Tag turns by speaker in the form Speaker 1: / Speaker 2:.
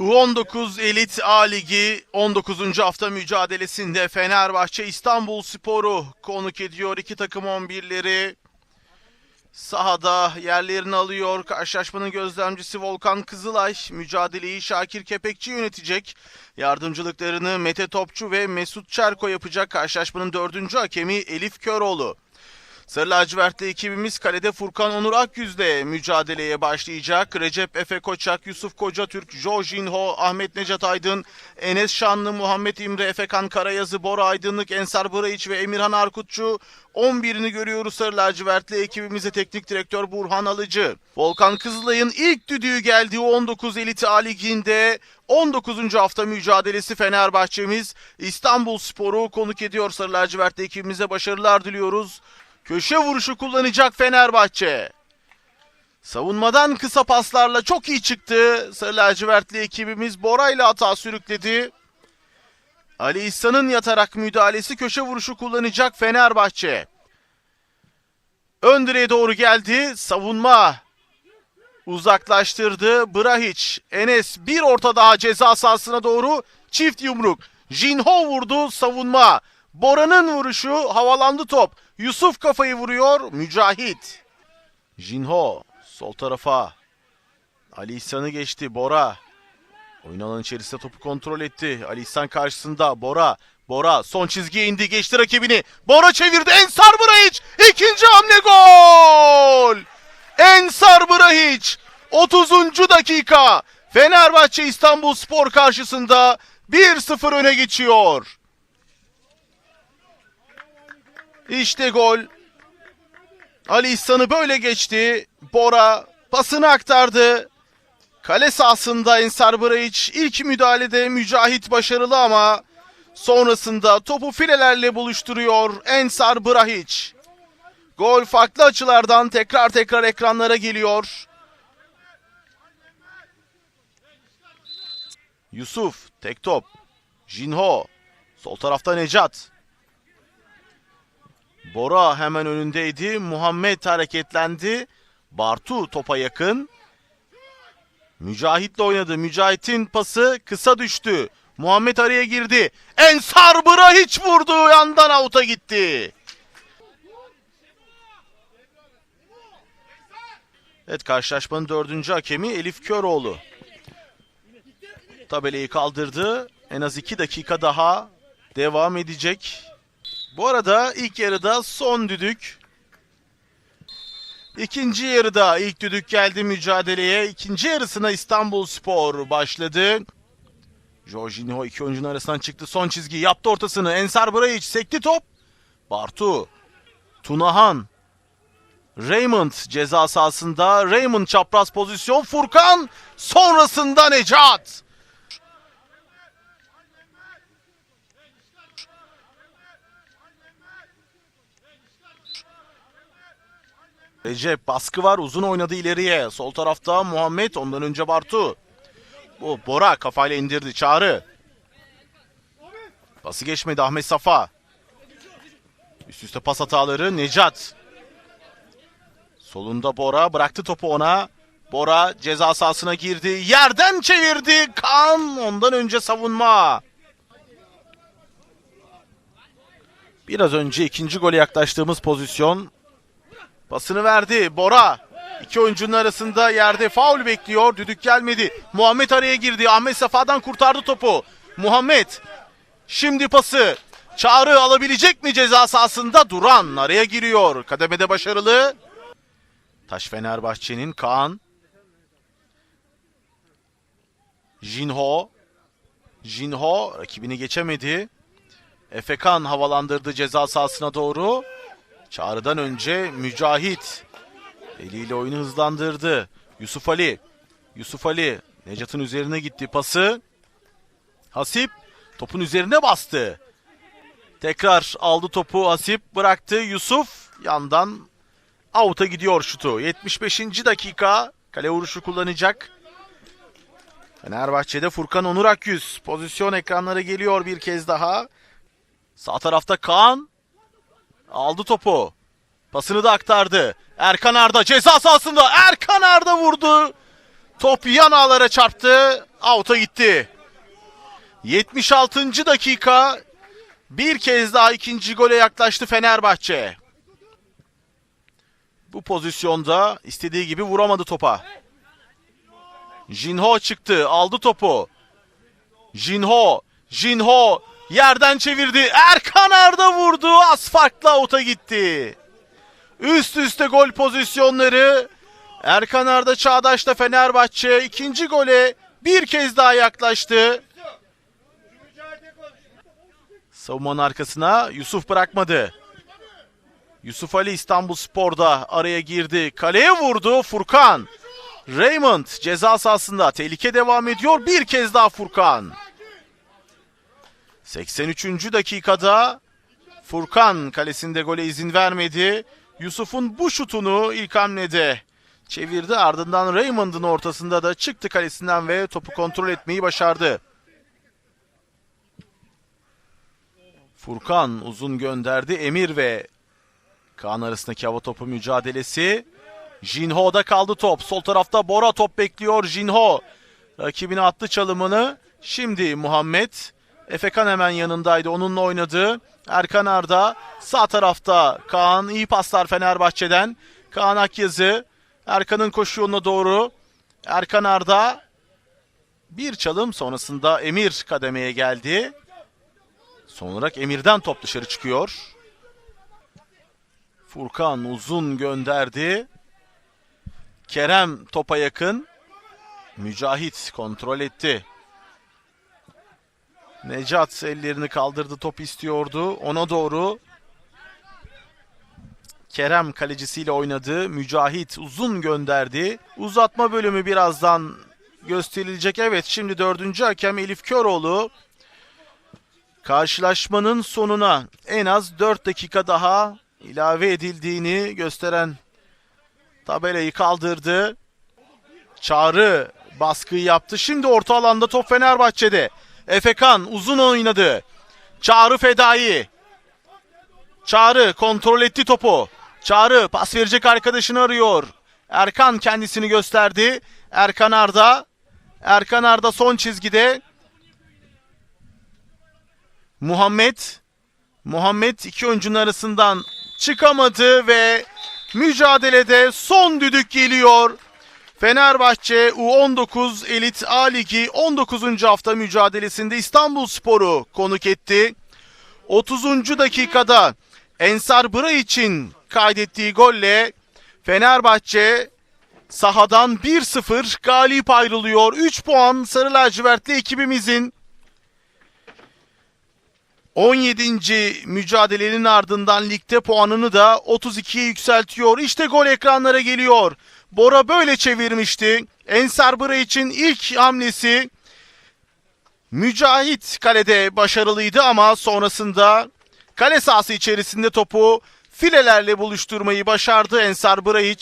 Speaker 1: U19 Elit A Ligi 19. hafta mücadelesinde Fenerbahçe İstanbul Sporu konuk ediyor. İki takım 11'leri sahada yerlerini alıyor. Karşılaşmanın gözlemcisi Volkan Kızılay mücadeleyi Şakir Kepekçi yönetecek. Yardımcılıklarını Mete Topçu ve Mesut Çerko yapacak. Karşılaşmanın dördüncü hakemi Elif Köroğlu. Sarı lacivertli ekibimiz kalede Furkan Onur Akyüz'le mücadeleye başlayacak. Recep Efe Koçak, Yusuf Kocatürk, Jo Jinho, Ahmet Necat Aydın, Enes Şanlı, Muhammed İmre, Efekan Karayazı, Bora Aydınlık, Ensar Bıraiç ve Emirhan Arkutçu 11'ini görüyoruz Sarı lacivertli ekibimize teknik direktör Burhan Alıcı. Volkan Kızılay'ın ilk düdüğü geldiği 19 Elit A Ligi'nde 19. hafta mücadelesi Fenerbahçemiz İstanbul Sporu konuk ediyor Sarı lacivertli ekibimize başarılar diliyoruz. Köşe vuruşu kullanacak Fenerbahçe. Savunmadan kısa paslarla çok iyi çıktı. Sarı lacivertli ekibimiz Bora ile hata sürükledi. Ali İhsan'ın yatarak müdahalesi köşe vuruşu kullanacak Fenerbahçe. Ön direğe doğru geldi. Savunma uzaklaştırdı. Brahiç, Enes bir orta daha ceza sahasına doğru çift yumruk. Jinho vurdu savunma. Bora'nın vuruşu havalandı top. Yusuf kafayı vuruyor. Mücahit. Jinho sol tarafa. Ali İhsan'ı geçti. Bora. Oyun alanı içerisinde topu kontrol etti. Ali İhsan karşısında. Bora. Bora son çizgiye indi. Geçti rakibini. Bora çevirdi. Ensar Brahiç. İkinci hamle gol. Ensar Brahiç. 30. dakika. Fenerbahçe İstanbul Spor karşısında 1-0 öne geçiyor. İşte gol. Ali İhsan'ı böyle geçti. Bora pasını aktardı. Kale sahasında Ensar Brahiç ilk müdahalede Mücahit başarılı ama sonrasında topu filelerle buluşturuyor Ensar Brahiç. Gol farklı açılardan tekrar tekrar ekranlara geliyor. Yusuf tek top. Jinho sol tarafta Necat. Bora hemen önündeydi. Muhammed hareketlendi. Bartu topa yakın. Mücahit'le oynadı. Mücahit'in pası kısa düştü. Muhammed araya girdi. Ensar Bıra hiç vurdu. Yandan avuta gitti. Evet karşılaşmanın dördüncü hakemi Elif Köroğlu. Tabelayı kaldırdı. En az iki dakika daha devam edecek. Bu arada ilk yarıda son düdük. İkinci yarıda ilk düdük geldi mücadeleye. İkinci yarısına İstanbul Spor başladı. Jorginho iki oyuncunun arasından çıktı. Son çizgi yaptı ortasını. Ensar Brahiç sekti top. Bartu. Tunahan. Raymond ceza sahasında. Raymond çapraz pozisyon. Furkan. Sonrasında Necat. Recep baskı var uzun oynadı ileriye. Sol tarafta Muhammed ondan önce Bartu. Bu Bora kafayla indirdi Çağrı. Pası geçmedi Ahmet Safa. Üst üste pas hataları Necat. Solunda Bora bıraktı topu ona. Bora ceza sahasına girdi. Yerden çevirdi. Kan ondan önce savunma. Biraz önce ikinci gole yaklaştığımız pozisyon Pasını verdi Bora. İki oyuncunun arasında yerde faul bekliyor. Düdük gelmedi. Muhammed araya girdi. Ahmet Safa'dan kurtardı topu. Muhammed. Şimdi pası. Çağrı alabilecek mi ceza sahasında? Duran araya giriyor. Kademede başarılı. Taş Fenerbahçe'nin Kaan. Jinho. Jinho rakibini geçemedi. Efekan havalandırdı ceza sahasına doğru. Çağrı'dan önce Mücahit eliyle oyunu hızlandırdı. Yusuf Ali. Yusuf Ali Necat'ın üzerine gitti pası. Hasip topun üzerine bastı. Tekrar aldı topu Hasip bıraktı. Yusuf yandan avuta gidiyor şutu. 75. dakika kale vuruşu kullanacak. Fenerbahçe'de Furkan Onur Akyüz. Pozisyon ekranlara geliyor bir kez daha. Sağ tarafta Kaan. Aldı topu. Pasını da aktardı. Erkan Arda ceza sahasında. Erkan Arda vurdu. Top yan ağlara çarptı. Out'a gitti. 76. dakika bir kez daha ikinci gole yaklaştı Fenerbahçe. Bu pozisyonda istediği gibi vuramadı topa. Jinho çıktı, aldı topu. Jinho, Jinho yerden çevirdi. Erkan Arda vurdu. Az farkla out'a gitti. Üst üste gol pozisyonları. Erkan Arda Çağdaş'ta Fenerbahçe ikinci gole bir kez daha yaklaştı. Savunmanın arkasına Yusuf bırakmadı. Yusuf Ali İstanbul Spor'da araya girdi. Kaleye vurdu Furkan. Raymond ceza sahasında tehlike devam ediyor. Bir kez daha Furkan. 83. dakikada Furkan kalesinde gole izin vermedi. Yusuf'un bu şutunu ilk hamlede çevirdi. Ardından Raymond'ın ortasında da çıktı kalesinden ve topu kontrol etmeyi başardı. Furkan uzun gönderdi. Emir ve Kaan arasındaki hava topu mücadelesi. Jinho'da kaldı top. Sol tarafta Bora top bekliyor. Jinho rakibine attı çalımını. Şimdi Muhammed. Efekan hemen yanındaydı. Onunla oynadı. Erkan Arda sağ tarafta. Kaan iyi paslar Fenerbahçe'den. Kaan Akyazı. Erkan'ın koşu yoluna doğru. Erkan Arda bir çalım sonrasında Emir kademeye geldi. Son olarak Emir'den top dışarı çıkıyor. Furkan uzun gönderdi. Kerem topa yakın. Mücahit kontrol etti. Necat ellerini kaldırdı top istiyordu. Ona doğru Kerem kalecisiyle oynadı. Mücahit uzun gönderdi. Uzatma bölümü birazdan gösterilecek. Evet şimdi dördüncü hakem Elif Köroğlu karşılaşmanın sonuna en az 4 dakika daha ilave edildiğini gösteren tabelayı kaldırdı. Çağrı baskıyı yaptı. Şimdi orta alanda top Fenerbahçe'de. Efekan uzun oynadı. Çağrı fedai. Çağrı kontrol etti topu. Çağrı pas verecek arkadaşını arıyor. Erkan kendisini gösterdi. Erkan Arda. Erkan Arda son çizgide. Muhammed. Muhammed iki oyuncunun arasından çıkamadı ve mücadelede son düdük geliyor. Fenerbahçe U19 Elit A Ligi 19. hafta mücadelesinde İstanbul Sporu konuk etti. 30. dakikada Ensar Bıra için kaydettiği golle Fenerbahçe sahadan 1-0 galip ayrılıyor. 3 puan Sarı Lacivertli ekibimizin 17. mücadelenin ardından ligde puanını da 32'ye yükseltiyor. İşte gol ekranlara geliyor. Bora böyle çevirmişti. Ensar Bıra için ilk hamlesi Mücahit kalede başarılıydı ama sonrasında kale sahası içerisinde topu filelerle buluşturmayı başardı Ensar Bırahiç.